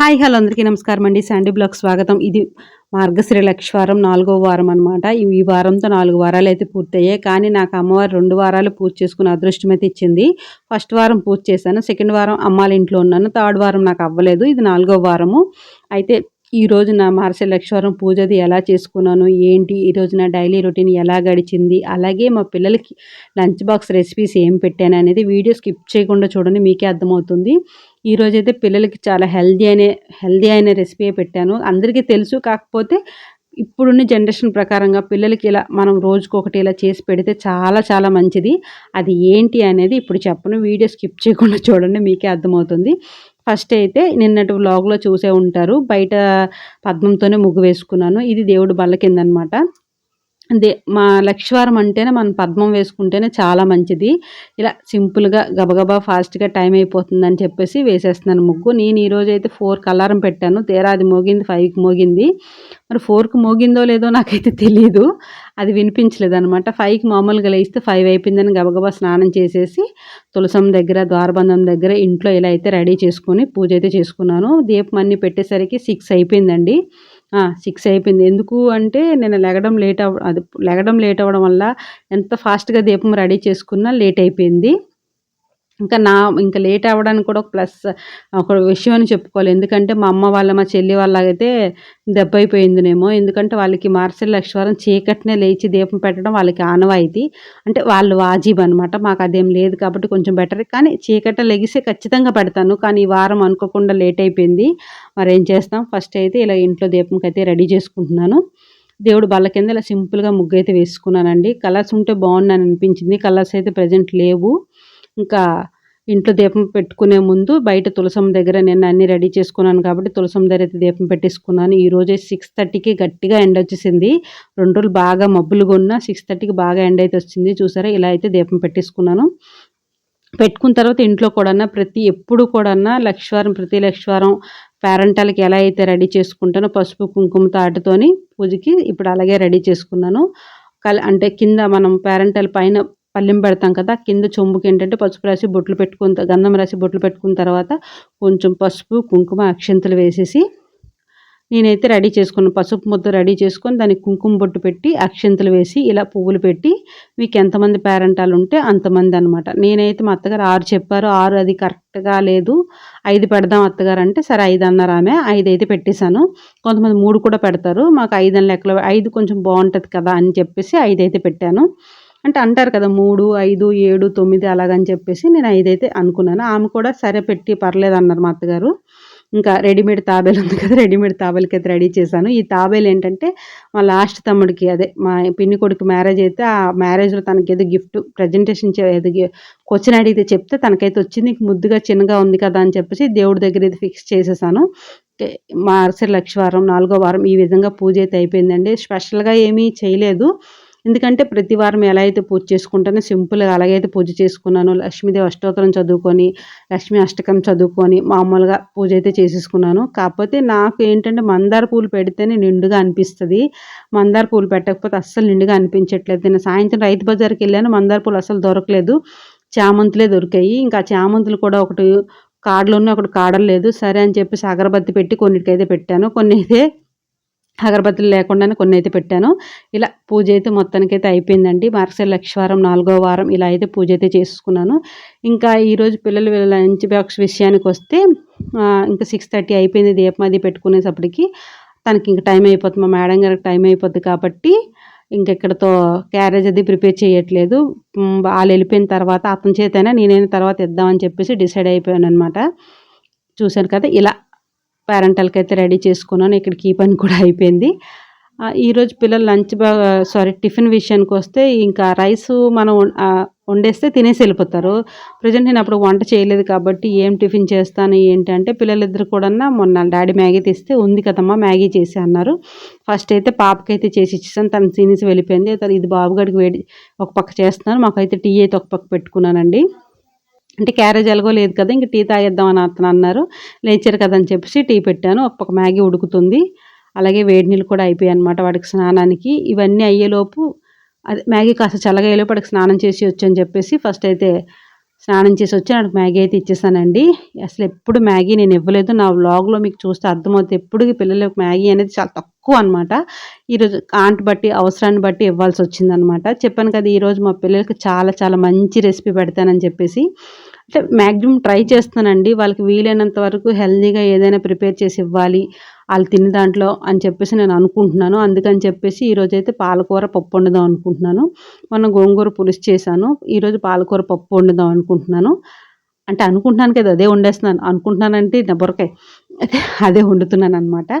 Hi hello అందరికీ నమస్కారం అండి. శాండీ బ్లాగ్ స్వాగతం. ఇది మార్గశ్రీ లక్షవారం నాలుగో వారం అనమాట ఈ వారంతో నాలుగు వారాలు అయితే పూర్తయ్యాయి. కానీ నాకు అమ్మవారు రెండు వారాలు పూజ చేసుకుని అదృష్టం అయితే ఇచ్చింది. ఫస్ట్ వారం పూజ చేశాను. సెకండ్ వారం అమ్మాల ఇంట్లో ఉన్నాను. థర్డ్ వారం నాకు అవ్వలేదు. ఇది నాలుగో వారము. అయితే ఈ నా మార్సె లక్షవారం పూజది ఎలా చేసుకున్నాను? ఏంటి? ఈరోజు నా డైలీ రొటీన్ ఎలా గడిచింది? అలాగే మా పిల్లలకి లంచ్ బాక్స్ రెసిపీస్ ఏం పెట్టాను అనేది వీడియో స్కిప్ చేయకుండా చూడండి మీకే అర్థమవుతుంది. ఈరోజు అయితే పిల్లలకి చాలా హెల్దీ అనే హెల్దీ అయిన రెసిపీ పెట్టాను. అందరికీ తెలుసు కాకపోతే ఇప్పుడున్న జనరేషన్ ప్రకారంగా పిల్లలకి ఇలా మనం రోజుకొకటి ఇలా చేసి పెడితే చాలా చాలా మంచిది. అది ఏంటి అనేది ఇప్పుడు చెప్పను వీడియో స్కిప్ చేయకుండా చూడండి మీకే అర్థమవుతుంది. ఫస్ట్ అయితే నిన్నటి వ్లాగ్లో చూసే ఉంటారు. బయట పద్మంతోనే ముగ్గు వేసుకున్నాను. ఇది దేవుడు బల్ల కింద అనమాట దే మా లక్ష్వారం అంటేనే మనం పద్మం వేసుకుంటేనే చాలా మంచిది. ఇలా సింపుల్గా గబగబా ఫాస్ట్గా టైం అయిపోతుందని చెప్పేసి వేసేస్తున్నాను ముగ్గు. నేను ఈరోజు అయితే ఫోర్కి అలారం పెట్టాను. తీరా అది మోగింది ఫైవ్కి మోగింది. మరి ఫోర్కి మోగిందో లేదో నాకైతే తెలియదు అది వినిపించలేదు అనమాట ఫైవ్కి మామూలుగా లేస్తే ఫైవ్ అయిపోయిందని గబగబా స్నానం చేసేసి తులసం దగ్గర ద్వారబంధం దగ్గర ఇంట్లో ఇలా అయితే రెడీ చేసుకొని పూజ అయితే చేసుకున్నాను. దీపం అన్నీ పెట్టేసరికి సిక్స్ అయిపోయిందండి. సిక్స్ అయిపోయింది. ఎందుకు అంటే నేను లెగడం లేట్ అవ అది లెగడం లేట్ అవ్వడం వల్ల ఎంత ఫాస్ట్గా దీపం రెడీ చేసుకున్నా లేట్ అయిపోయింది. ఇంకా నా ఇంకా లేట్ అవ్వడానికి కూడా ఒక ప్లస్ ఒక విషయం అని చెప్పుకోవాలి. ఎందుకంటే మా అమ్మ వాళ్ళ మా చెల్లి వాళ్ళకైతే దెబ్బ అయిపోయిందినేమో ఎందుకంటే వాళ్ళకి మార్సల్ లక్ష్మీవారం చీకటినే లేచి దీపం పెట్టడం వాళ్ళకి ఆనవాయితీ. అంటే వాళ్ళు వాజీబ్ అనమాట మాకు అదేం లేదు కాబట్టి కొంచెం బెటర్. కానీ చీకట లెగిసే ఖచ్చితంగా పెడతాను. కానీ ఈ వారం అనుకోకుండా లేట్ అయిపోయింది. మరి ఏం చేస్తాం? ఫస్ట్ అయితే ఇలా ఇంట్లో దీపంకి అయితే రెడీ చేసుకుంటున్నాను. దేవుడు బల్ల కింద ఇలా సింపుల్గా ముగ్గు అయితే వేసుకున్నానండి. కలర్స్ ఉంటే బాగున్నాను అనిపించింది కలర్స్ అయితే ప్రజెంట్ లేవు. ఇంకా ఇంట్లో దీపం పెట్టుకునే ముందు బయట తులసం దగ్గర నేను అన్ని రెడీ చేసుకున్నాను కాబట్టి తులసం దగ్గర అయితే దీపం పెట్టేసుకున్నాను. ఈరోజే సిక్స్ థర్టీకి గట్టిగా ఎండ వచ్చేసింది. రెండు రోజులు బాగా మబ్బులుగా ఉన్న సిక్స్ థర్టీకి బాగా ఎండ అయితే వచ్చింది. చూసారా? ఇలా అయితే దీపం పెట్టేసుకున్నాను. పెట్టుకున్న తర్వాత ఇంట్లో కూడా ప్రతి ఎప్పుడు కూడా లక్షవారం ప్రతి లక్షవారం పేరెంటాలకి ఎలా అయితే రెడీ చేసుకుంటానో పసుపు కుంకుమ తాటుతోని పూజకి ఇప్పుడు అలాగే రెడీ చేసుకున్నాను. కల అంటే కింద మనం పేరెంటల్ పైన పల్లెం పెడతాం కదా కింద చెంబుకి ఏంటంటే పసుపు రాసి బొట్లు పెట్టుకున్న గంధం రాసి బొట్లు పెట్టుకున్న తర్వాత కొంచెం పసుపు కుంకుమ అక్షంతలు వేసేసి నేనైతే రెడీ చేసుకున్నాను. పసుపు ముద్ద రెడీ చేసుకొని దానికి కుంకుమ బొట్టు పెట్టి అక్షంతలు వేసి ఇలా పువ్వులు పెట్టి మీకు ఎంతమంది పేరెంటాలు ఉంటే అంతమంది అనమాట నేనైతే మా అత్తగారు ఆరు చెప్పారు. ఆరు అది కరెక్ట్గా లేదు. ఐదు పెడదాం అత్తగారు అంటే సరే ఐదు అన్నారు ఆమె. ఐదు అయితే పెట్టేశాను. కొంతమంది మూడు కూడా పెడతారు. మాకు ఐదు అని లెక్కలు ఐదు కొంచెం బాగుంటుంది కదా అని చెప్పేసి ఐదు అయితే పెట్టాను. అంటే అంటారు కదా మూడు ఐదు ఏడు తొమ్మిది అలాగని చెప్పేసి నేను ఐదైతే అనుకున్నాను. ఆమె కూడా సరే పెట్టి పర్లేదు అన్నారు మా అత్తగారు. ఇంకా రెడీమేడ్ తాబేలు ఉంది కదా రెడీమేడ్ తాబేలకి అయితే రెడీ చేశాను. ఈ తాబేలు ఏంటంటే మా లాస్ట్ తమ్ముడికి అదే మా పిన్ని కొడుకు మ్యారేజ్ అయితే ఆ మ్యారేజ్లో తనకి ఏదో గిఫ్ట్ ప్రజెంటేషన్ ఏదో క్వశ్చన్ అడిగితే చెప్తే తనకైతే వచ్చింది. ముద్దుగా చిన్నగా ఉంది కదా అని చెప్పేసి దేవుడి దగ్గర ఇది ఫిక్స్ చేసేసాను. మార్చి లక్షవారం నాలుగో వారం ఈ విధంగా పూజ అయితే అయిపోయిందండి. స్పెషల్గా ఏమీ చేయలేదు. ఎందుకంటే ప్రతి వారం ఎలా అయితే పూజ చేసుకుంటానో సింపుల్గా అలాగైతే పూజ చేసుకున్నాను. లక్ష్మీదేవి అష్టోత్తరం చదువుకొని లక్ష్మీ అష్టకం చదువుకొని మామూలుగా పూజ అయితే చేసేసుకున్నాను. కాకపోతే నాకు ఏంటంటే మందార పూలు పెడితేనే నిండుగా అనిపిస్తుంది. మందార పూలు పెట్టకపోతే అస్సలు నిండుగా అనిపించట్లేదు. నేను సాయంత్రం రైతు బజార్కి వెళ్ళాను. మందార పూలు అసలు దొరకలేదు. చామంతులే దొరికాయి. ఇంకా చామంతులు కూడా ఒకటి కాడలు ఉన్నాయి ఒకటి కాడలు లేదు సరే అని చెప్పేసి అగరబత్తి పెట్టి కొన్నిటికైతే పెట్టాను. కొన్ని అయితే అగరబత్తులు లేకుండానే కొన్ని అయితే పెట్టాను. ఇలా పూజ అయితే మొత్తానికి అయితే అయిపోయిందండి. మార్క్స లక్షవారం నాలుగో వారం ఇలా అయితే పూజ అయితే చేసుకున్నాను. ఇంకా ఈరోజు పిల్లలు లంచ్ బాక్స్ విషయానికి వస్తే ఇంకా సిక్స్ థర్టీ అయిపోయింది దీపం అది పెట్టుకునేసప్పటికి. తనకి ఇంకా టైం అయిపోతుంది. మా మేడం గారికి టైం అయిపోద్ది కాబట్టి ఇంకెక్కడతో క్యారేజ్ అది ప్రిపేర్ చేయట్లేదు. వాళ్ళు వెళ్ళిపోయిన తర్వాత అతని చేతనే నేనైనా తర్వాత ఇద్దామని చెప్పేసి డిసైడ్ అయిపోయాను అనమాట చూశాను కదా ఇలా పేరెంటల్కి అయితే రెడీ చేసుకున్నాను. ఇక్కడ కీ పని కూడా అయిపోయింది. ఈరోజు పిల్లలు లంచ్ బాగా సారీ టిఫిన్ విషయానికి వస్తే ఇంకా రైస్ మనం వండేస్తే తినేసి వెళ్ళిపోతారు. ప్రజెంట్ నేను అప్పుడు వంట చేయలేదు కాబట్టి ఏం టిఫిన్ చేస్తాను ఏంటంటే పిల్లలిద్దరు కూడా మొన్న డాడీ మ్యాగీ తీస్తే ఉంది కదమ్మా మ్యాగీ చేసి అన్నారు. ఫస్ట్ అయితే పాపకైతే చేసి ఇచ్చేసాను తను తినేసి వెళ్ళిపోయింది. ఇది బాబుగడికి వేడి ఒక పక్క చేస్తున్నాను మాకైతే టీ అయితే ఒక పక్క పెట్టుకున్నానండి. అంటే క్యారేజ్ ఎలాగో లేదు కదా ఇంక టీ తాగేద్దాం అని అతను అన్నారు. లేచారు కదా అని చెప్పేసి టీ పెట్టాను. ఒక్కొక్క మ్యాగీ ఉడుకుతుంది. అలాగే వేడి నీళ్ళు కూడా అయిపోయాయి అనమాట వాడికి స్నానానికి. ఇవన్నీ అయ్యేలోపు అది మ్యాగీ కాస్త చల్లగా అయ్యేలోపు వాడికి స్నానం చేసి వచ్చని చెప్పేసి ఫస్ట్ అయితే స్నానం చేసి వచ్చి నాకు మ్యాగీ అయితే ఇచ్చేసానండి. అసలు ఎప్పుడు మ్యాగీ నేను ఇవ్వలేదు. నా వ్లాగ్లో మీకు చూస్తే అర్థమవుతుంది ఎప్పుడు పిల్లలకు మ్యాగీ అనేది చాలా తక్కువ అనమాట ఈరోజు కాంట్ బట్టి అవసరాన్ని బట్టి ఇవ్వాల్సి వచ్చిందనమాట చెప్పాను కదా ఈరోజు మా పిల్లలకి చాలా చాలా మంచి రెసిపీ పెడతానని చెప్పేసి అంటే మ్యాక్సిమం ట్రై చేస్తానండి వాళ్ళకి వీలైనంత వరకు హెల్దీగా ఏదైనా ప్రిపేర్ చేసి ఇవ్వాలి. వాళ్ళు తిన్న దాంట్లో అని చెప్పేసి నేను అనుకుంటున్నాను. అందుకని చెప్పేసి ఈరోజు అయితే పాలకూర పప్పు వండుదాం అనుకుంటున్నాను. మొన్న గోంగూర పులుసు చేశాను. ఈరోజు పాలకూర పప్పు వండుదాం అనుకుంటున్నాను. అంటే అనుకుంటున్నాను కదా అదే వండేస్తున్నాను. అనుకుంటున్నానంటే నెబ్బరకాయ అయితే అదే వండుతున్నాను అనమాట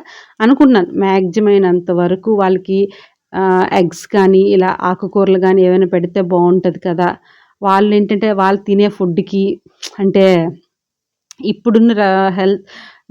అనుకుంటున్నాను మ్యాక్సిమైనంత వరకు వాళ్ళకి ఎగ్స్ కానీ ఇలా ఆకుకూరలు కానీ ఏమైనా పెడితే బాగుంటుంది కదా. వాళ్ళు ఏంటంటే వాళ్ళు తినే ఫుడ్కి అంటే ఇప్పుడున్న హెల్త్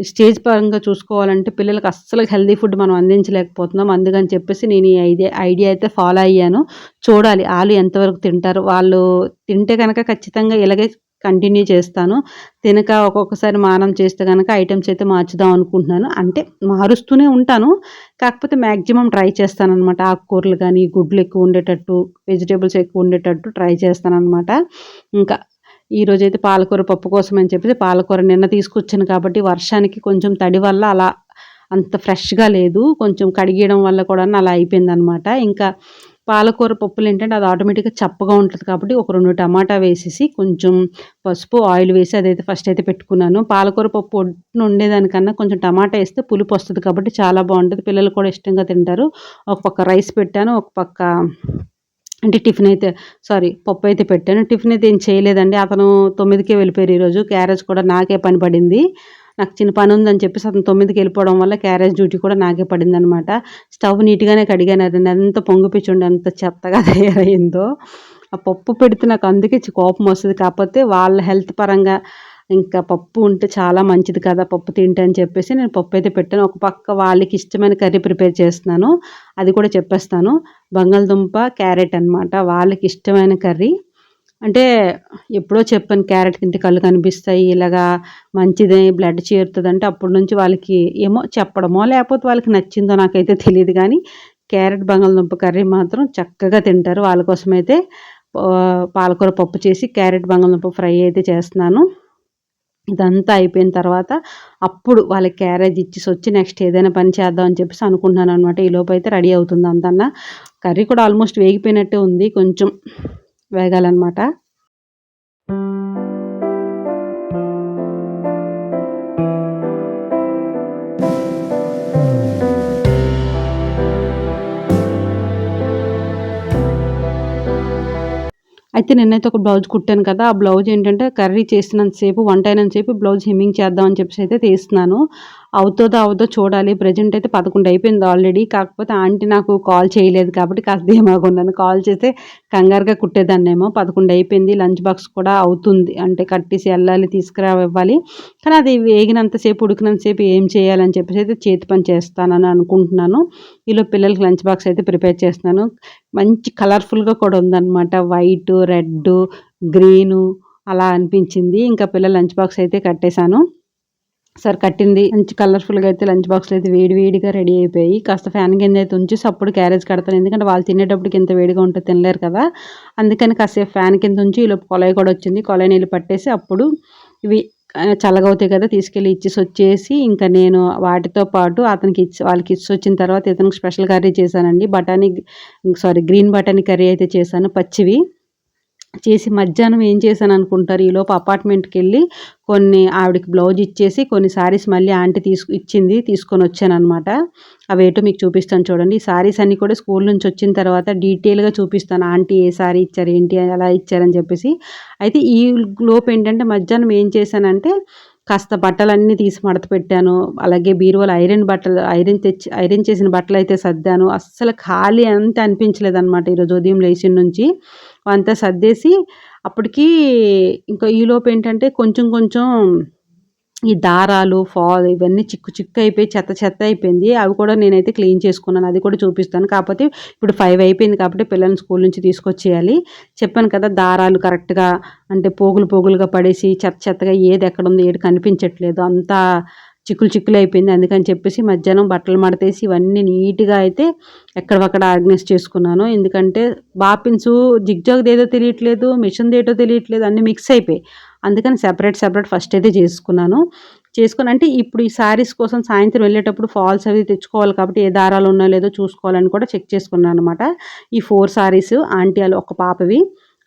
స్టేజ్ పరంగా చూసుకోవాలంటే పిల్లలకి అస్సలు హెల్దీ ఫుడ్ మనం అందించలేకపోతున్నాం. అందుకని చెప్పేసి నేను ఈ ఐడియా ఐడియా అయితే ఫాలో అయ్యాను. చూడాలి వాళ్ళు ఎంతవరకు తింటారు. వాళ్ళు తింటే కనుక ఖచ్చితంగా ఇలాగే కంటిన్యూ చేస్తాను. తినక ఒక్కొక్కసారి మానం చేస్తే కనుక ఐటమ్స్ అయితే మార్చుదాం అనుకుంటున్నాను. అంటే మారుస్తూనే ఉంటాను. కాకపోతే మ్యాక్సిమం ట్రై చేస్తాను అనమాట ఆకుకూరలు కానీ గుడ్లు ఎక్కువ ఉండేటట్టు వెజిటేబుల్స్ ఎక్కువ ఉండేటట్టు ట్రై చేస్తాను అనమాట ఇంకా ఈరోజు అయితే పాలకూర పప్పు కోసం అని చెప్పేసి పాలకూర నిన్న తీసుకొచ్చాను కాబట్టి వర్షానికి కొంచెం తడి వల్ల అలా అంత ఫ్రెష్గా లేదు. కొంచెం కడిగేయడం వల్ల కూడా అలా అయిపోయిందనమాట ఇంకా పాలకూర పప్పులు ఏంటంటే అది ఆటోమేటిక్గా చప్పగా ఉంటుంది కాబట్టి ఒక రెండు టమాటా వేసేసి కొంచెం పసుపు ఆయిల్ వేసి అదైతే ఫస్ట్ అయితే పెట్టుకున్నాను. పాలకూర పప్పు ఒడ్డున ఉండేదానికన్నా కొంచెం టమాటా వేస్తే పులుపు వస్తుంది కాబట్టి చాలా బాగుంటుంది. పిల్లలు కూడా ఇష్టంగా తింటారు. ఒక పక్క రైస్ పెట్టాను ఒక పక్క అంటే టిఫిన్ అయితే సారీ పప్పు అయితే పెట్టాను. టిఫిన్ అయితే ఏం చేయలేదండి. అతను తొమ్మిదికే వెళ్ళిపోయారు ఈరోజు. క్యారేజ్ కూడా నాకే పని పడింది. నాకు చిన్న పని ఉందని చెప్పేసి అతను తొమ్మిదికి వెళ్ళిపోవడం వల్ల క్యారేజ్ డ్యూటీ కూడా నాకే పడిందనమాట స్టవ్ నీట్గానే కడిగాను. అది ఎంత పొంగిపిచ్చుండి ఎంత చెత్తగా తయారైందో. ఆ పప్పు పెడితే నాకు అందుకే కోపం వస్తుంది. కాకపోతే వాళ్ళ హెల్త్ పరంగా ఇంకా పప్పు ఉంటే చాలా మంచిది కదా పప్పు తింటే అని చెప్పేసి నేను పప్పు అయితే పెట్టాను. ఒక పక్క వాళ్ళకి ఇష్టమైన కర్రీ ప్రిపేర్ చేస్తున్నాను. అది కూడా చెప్పేస్తాను. బంగాళదుంప క్యారెట్ అనమాట వాళ్ళకి ఇష్టమైన కర్రీ. అంటే ఎప్పుడో చెప్పాను క్యారెట్ తింటే కళ్ళు కనిపిస్తాయి ఇలాగా మంచిది బ్లడ్ చేరుతుంది అంటే అప్పటి నుంచి వాళ్ళకి ఏమో చెప్పడమో లేకపోతే వాళ్ళకి నచ్చిందో నాకైతే తెలియదు కానీ క్యారెట్ బంగాళదుంప కర్రీ మాత్రం చక్కగా తింటారు. వాళ్ళ కోసమైతే పాలకూర పప్పు చేసి క్యారెట్ బంగాళదుంప ఫ్రై అయితే చేస్తున్నాను. ఇదంతా అయిపోయిన తర్వాత అప్పుడు వాళ్ళకి క్యారేజ్ ఇచ్చేసి వచ్చి నెక్స్ట్ ఏదైనా పని చేద్దాం అని చెప్పేసి అనుకుంటున్నాను అనమాట ఈ అయితే రెడీ అవుతుంది అంతన్నా. కర్రీ కూడా ఆల్మోస్ట్ వేగిపోయినట్టే ఉంది. కొంచెం వేగాలన్నమాట. అయితే నేనైతే ఒక బ్లౌజ్ కుట్టాను కదా ఆ బ్లౌజ్ ఏంటంటే కర్రీ చేసినంతసేపు వంట అయినంతసేపు బ్లౌజ్ హెమ్మింగ్ చేద్దామని చెప్పేసి అయితే తీస్తున్నాను. అవుతుందో అవుతో చూడాలి. ప్రజెంట్ అయితే పదకొండు అయిపోయింది ఆల్రెడీ. కాకపోతే ఆంటీ నాకు కాల్ చేయలేదు కాబట్టి కాస్త ధీమాగున్నాను కాల్ చేస్తే కంగారుగా కుట్టేదాన్నేమో. పదకొండు అయిపోయింది. లంచ్ బాక్స్ కూడా అవుతుంది. అంటే కట్టేసి వెళ్ళాలి తీసుకురా ఇవ్వాలి కానీ అది వేగినంతసేపు ఉడికినంతసేపు ఏం చేయాలని చెప్పేసి అయితే చేతి పని చేస్తానని అనుకుంటున్నాను. ఈలో పిల్లలకి లంచ్ బాక్స్ అయితే ప్రిపేర్ చేస్తున్నాను. మంచి కలర్ఫుల్గా కూడా ఉందన్నమాట. వైట్ రెడ్ గ్రీను అలా అనిపించింది. ఇంకా పిల్లల లంచ్ బాక్స్ అయితే కట్టేశాను. సరే కట్టింది. మంచి కలర్ఫుల్గా అయితే లంచ్ బాక్స్ అయితే వేడి వేడిగా రెడీ అయిపోయి కాస్త ఫ్యాన్ కింద అయితే ఉంచేసి అప్పుడు క్యారేజ్ కడతాను. ఎందుకంటే వాళ్ళు తినేటప్పటికి ఇంత వేడిగా ఉంటే తినలేరు కదా. అందుకని కాసేపు ఫ్యాన్ కింద ఉంచి ఇలా కొలాయి కూడా వచ్చింది. కొలాయి నీళ్ళు పట్టేసి అప్పుడు ఇవి చల్లగవుతాయి కదా తీసుకెళ్ళి ఇచ్చేసి వచ్చేసి ఇంకా నేను వాటితో పాటు అతనికి ఇచ్చి వాళ్ళకి ఇచ్చి వచ్చిన తర్వాత ఇతనికి స్పెషల్ కర్రీ చేశానండి. బఠానీ సారీ గ్రీన్ బఠానీ కర్రీ అయితే చేశాను పచ్చివి. చేసి మధ్యాహ్నం ఏం చేశాను అనుకుంటారు? ఈలోపు అపార్ట్మెంట్కి వెళ్ళి కొన్ని ఆవిడకి బ్లౌజ్ ఇచ్చేసి కొన్ని శారీస్ మళ్ళీ ఆంటీ తీసుకు ఇచ్చింది తీసుకొని వచ్చాను అనమాట అవేటో మీకు చూపిస్తాను చూడండి. ఈ శారీస్ అన్నీ కూడా స్కూల్ నుంచి వచ్చిన తర్వాత డీటెయిల్గా చూపిస్తాను. ఆంటీ ఏ శారీ ఇచ్చారు? ఏంటి? ఎలా ఇచ్చారని చెప్పేసి. అయితే ఈ లోపు ఏంటంటే మధ్యాహ్నం ఏం చేశానంటే కాస్త బట్టలన్నీ తీసి మడత పెట్టాను. అలాగే బీరువాలు ఐరన్ బట్టలు ఐరన్ తెచ్చి ఐరన్ చేసిన బట్టలు అయితే సర్దాను. అస్సలు ఖాళీ అంతే అనిపించలేదు అనమాట ఈరోజు ఉదయం లేచిన నుంచి. అంతా సర్దేసి అప్పటికి ఇంకా ఈలోపు ఏంటంటే కొంచెం కొంచెం ఈ దారాలు ఫాల్ ఇవన్నీ చిక్కు చిక్కు అయిపోయి చెత్త చెత్త అయిపోయింది. అవి కూడా నేనైతే క్లీన్ చేసుకున్నాను. అది కూడా చూపిస్తాను. కాకపోతే ఇప్పుడు ఫైవ్ అయిపోయింది కాబట్టి పిల్లల్ని స్కూల్ నుంచి తీసుకొచ్చేయాలి. చెప్పాను కదా దారాలు కరెక్ట్గా అంటే పోగులు పోగులుగా పడేసి చెత్త చెత్తగా ఏది ఎక్కడ ఉందో ఏది కనిపించట్లేదు. అంతా చిక్కులు చిక్కులు అయిపోయింది. అందుకని చెప్పేసి మధ్యాహ్నం బట్టలు మడతేసి ఇవన్నీ నీట్గా అయితే ఎక్కడక్కడ ఆర్గనైజ్ చేసుకున్నాను. ఎందుకంటే బాపిన్స్ జిగ్జాగ్ ఏదో తెలియట్లేదు మిషన్ ఏటో తెలియట్లేదు అన్నీ మిక్స్ అయిపోయి అందుకని సెపరేట్ సెపరేట్ ఫస్ట్ అయితే చేసుకున్నాను. చేసుకుని అంటే ఇప్పుడు ఈ శారీస్ కోసం సాయంత్రం వెళ్ళేటప్పుడు ఫాల్స్ అవి తెచ్చుకోవాలి కాబట్టి ఏ దారాలు ఉన్నాయో లేదో చూసుకోవాలని కూడా చెక్ చేసుకున్నాను అనమాట ఈ ఫోర్ శారీస్ ఆంటీ వాళ్ళు ఒక పాపవి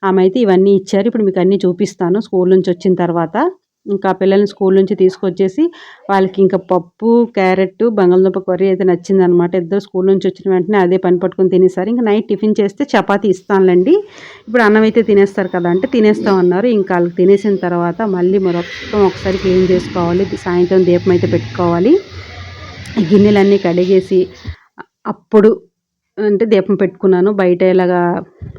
ఆమె అయితే ఇవన్నీ ఇచ్చారు. ఇప్పుడు మీకు అన్నీ చూపిస్తాను స్కూల్ నుంచి వచ్చిన తర్వాత. ఇంకా పిల్లల్ని స్కూల్ నుంచి తీసుకొచ్చేసి వాళ్ళకి ఇంకా పప్పు క్యారెట్ బంగాళదుంప కర్రీ అయితే నచ్చిందనమాట. ఇద్దరు స్కూల్ నుంచి వచ్చిన వెంటనే అదే పని పట్టుకొని తినేసారు. ఇంకా నైట్ టిఫిన్ చేస్తే చపాతి ఇస్తానులేండి. ఇప్పుడు అన్నం అయితే తినేస్తారు కదా అంటే తినేస్తాం అన్నారు. ఇంకా వాళ్ళకి తినేసిన తర్వాత మళ్ళీ మొత్తం ఒకసారి క్లీన్ చేసుకోవాలి. సాయంత్రం దీపం అయితే పెట్టుకోవాలి. గిన్నెలన్నీ కడిగేసి అప్పుడు అంటే దీపం పెట్టుకున్నాను. బయట ఇలాగా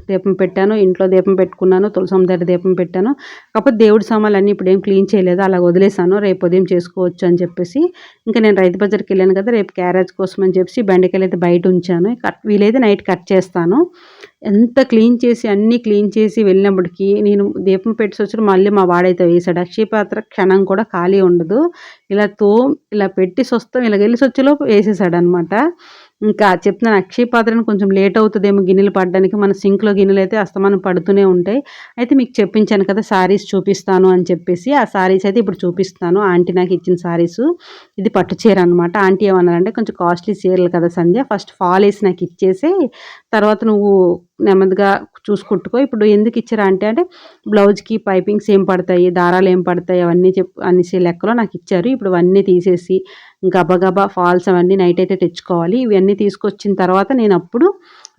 దీపం పెట్టాను. ఇంట్లో దీపం పెట్టుకున్నాను. తులసం దగ్గర దీపం పెట్టాను. కాకపోతే దేవుడి సామాన్లు అన్నీ ఇప్పుడు ఏం క్లీన్ చేయలేదు. అలా వదిలేసాను రేపు ఉదయం చేసుకోవచ్చు అని చెప్పేసి. ఇంకా నేను రైతు బజార్కి వెళ్ళాను కదా రేపు క్యారేజ్ కోసం అని చెప్పేసి బెండకాయలు అయితే బయట ఉంచాను. కట్ వీలైతే నైట్ కట్ చేస్తాను. ఎంత క్లీన్ చేసి అన్నీ క్లీన్ చేసి వెళ్ళినప్పటికీ నేను దీపం పెట్టి వచ్చి మళ్ళీ మా వాడైతే వేసాడు అక్షయపాత్ర క్షణం కూడా ఖాళీ ఉండదు. ఇలా తో ఇలా పెట్టి స్వస్థం ఇలా వెళ్ళి వచ్చేలోపు వేసేసాడు అనమాట ఇంకా చెప్తున్నాను అక్షయ పాత్రను కొంచెం లేట్ అవుతుందేమో గిన్నెలు పడడానికి. మన సింక్లో గిన్నెలు అయితే అస్తమానం పడుతూనే ఉంటాయి. అయితే మీకు చెప్పించాను కదా శారీస్ చూపిస్తాను అని చెప్పేసి. ఆ శారీస్ అయితే ఇప్పుడు చూపిస్తాను. ఆంటీ నాకు ఇచ్చిన సారీస్. ఇది పట్టు చీర అనమాట ఆంటీ ఏమన్నారంటే కొంచెం కాస్ట్లీ చీరలు కదా సంధ్య. ఫస్ట్ ఫాల్ వేసి నాకు ఇచ్చేసి తర్వాత నువ్వు నెమ్మదిగా చూసుకుంటుకో ఇప్పుడు ఎందుకు ఇచ్చారా అంటే అంటే బ్లౌజ్కి పైపింగ్స్ ఏం పడతాయి దారాలు ఏం పడతాయి అవన్నీ చెప్ అనేసి లెక్కలో నాకు ఇచ్చారు. ఇప్పుడు అవన్నీ తీసేసి గబగబా ఫాల్స్ అవన్నీ నైట్ అయితే తెచ్చుకోవాలి. ఇవన్నీ తీసుకొచ్చిన తర్వాత నేను అప్పుడు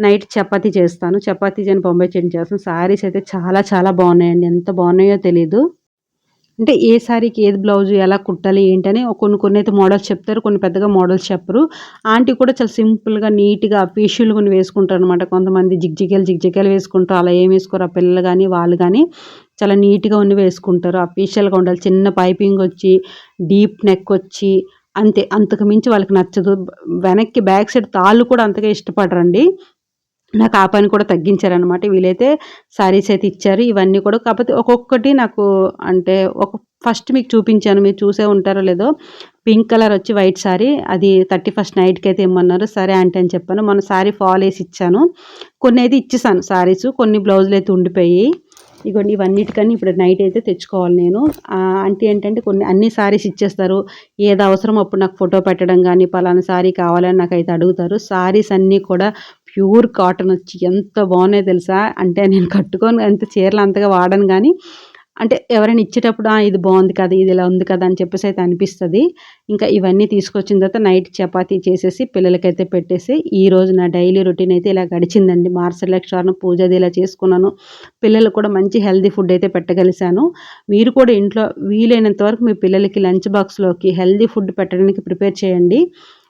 నైట్ చపాతీ చేస్తాను. చపాతీ చేయని బొంబాయి చట్నీ చేస్తాను. శారీస్ అయితే చాలా చాలా బాగున్నాయండి. ఎంత బాగున్నాయో తెలీదు. అంటే ఏ శారీకి ఏది బ్లౌజ్ ఎలా కుట్టాలి ఏంటని కొన్ని కొన్ని అయితే మోడల్స్ చెప్తారు. కొన్ని పెద్దగా మోడల్స్ చెప్పరు. ఆంటీ కూడా చాలా సింపుల్గా నీట్గా ఫేషియల్ కొన్ని వేసుకుంటారు అనమాట కొంతమంది జిగ్జిగలు జిగ్జిగలు వేసుకుంటారు. అలా ఏం వేసుకోరు. ఆ పిల్లలు కానీ వాళ్ళు కానీ చాలా నీట్గా ఉండి వేసుకుంటారు. అఫీషియల్గా ఉండాలి. చిన్న పైపింగ్ వచ్చి డీప్ నెక్ వచ్చి అంతే అంతకు మించి వాళ్ళకి నచ్చదు. వెనక్కి బ్యాక్ సైడ్ తాళ్ళు కూడా అంతగా ఇష్టపడరండి. నాకు ఆ పని కూడా తగ్గించారనమాట వీలైతే శారీస్ అయితే ఇచ్చారు ఇవన్నీ కూడా. కాకపోతే ఒక్కొక్కటి నాకు అంటే ఒక ఫస్ట్ మీకు చూపించాను మీరు చూసే ఉంటారో లేదో పింక్ కలర్ వచ్చి వైట్ శారీ అది థర్టీ ఫస్ట్ నైట్కి అయితే ఇమ్మన్నారు. సరే అంటే అని చెప్పాను. మన శారీ ఫాల్ వేసి ఇచ్చాను. కొన్ని అయితే ఇచ్చేసాను శారీస్ కొన్ని బ్లౌజులు అయితే ఉండిపోయి ఇగోండి ఇవన్నిటికన్నీ ఇప్పుడు నైట్ అయితే తెచ్చుకోవాలి నేను. అంటే ఏంటంటే కొన్ని అన్ని సారీస్ ఇచ్చేస్తారు. ఏది అవసరం అప్పుడు నాకు ఫోటో పెట్టడం కానీ పలానా సారీ కావాలని నాకు అయితే అడుగుతారు. సారీస్ అన్నీ కూడా ప్యూర్ కాటన్ వచ్చి ఎంత బాగున్నాయో తెలుసా? అంటే నేను కట్టుకొని అంత చీరలు అంతగా వాడను కానీ అంటే ఎవరైనా ఇచ్చేటప్పుడు ఇది బాగుంది కదా ఇది ఇలా ఉంది కదా అని చెప్పేసి అయితే అనిపిస్తుంది. ఇంకా ఇవన్నీ తీసుకొచ్చిన తర్వాత నైట్ చపాతీ చేసేసి పిల్లలకైతే పెట్టేసి ఈ రోజు నా డైలీ రొటీన్ అయితే ఇలా గడిచిందండి. మార్సలక్షారం పూజ అది ఇలా చేసుకున్నాను. పిల్లలు కూడా మంచి హెల్దీ ఫుడ్ అయితే పెట్టగలిశాను. మీరు కూడా ఇంట్లో వీలైనంత వరకు మీ పిల్లలకి లంచ్ బాక్స్లోకి హెల్దీ ఫుడ్ పెట్టడానికి ప్రిపేర్ చేయండి.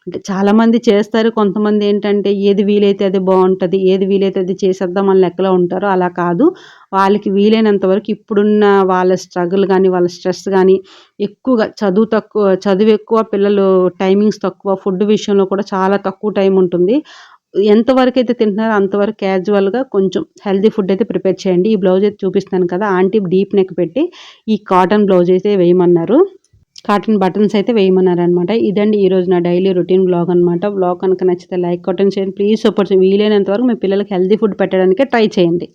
అంటే చాలామంది చేస్తారు. కొంతమంది ఏంటంటే ఏది వీలైతే అది బాగుంటుంది ఏది వీలైతే అది చేసేద్దాం అని లెక్కలో ఉంటారో అలా కాదు. వాళ్ళకి వీలైనంత వరకు ఇప్పుడున్న వాళ్ళ స్ట్రగుల్ కానీ వాళ్ళ స్ట్రెస్ కానీ ఎక్కువగా చదువు తక్కువ చదువు ఎక్కువ పిల్లలు టైమింగ్స్ తక్కువ ఫుడ్ విషయంలో కూడా చాలా తక్కువ టైం ఉంటుంది. ఎంతవరకు అయితే తింటున్నారో అంతవరకు క్యాజువల్గా కొంచెం హెల్దీ ఫుడ్ అయితే ప్రిపేర్ చేయండి. ఈ బ్లౌజ్ అయితే చూపిస్తాను కదా ఆంటీ డీప్ నెక్ పెట్టి ఈ కాటన్ బ్లౌజ్ అయితే వేయమన్నారు. కాటన్ బటన్స్ అయితే వేయమన్నారనమాట ఇదండి ఈరోజు నా డైలీ రొటీన్ బ్లాగ్ అనమాట బ్లాగ్ కనుక నచ్చితే లైక్ కొట్టండి చేయండి ప్లీజ్ సపోర్ట్ వీలైనంత వరకు మీ పిల్లలకి హెల్దీ ఫుడ్ పెట్టడానికి ట్రై చేయండి.